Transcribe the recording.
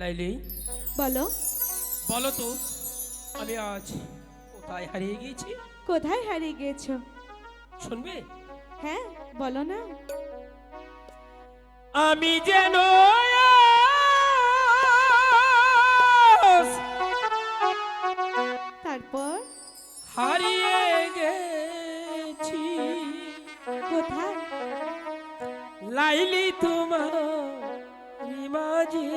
লাইলি। বলো। বলো তো আমি আজ কোথায় হারিয়ে গিয়েছি? কোথায় হারিয়ে গিয়েছো? শুনবে? হ্যাঁ বলো না। আমি যেন তারপর? হারিয়ে গেছি। কোথায়? লাইলি তোমার মাঝে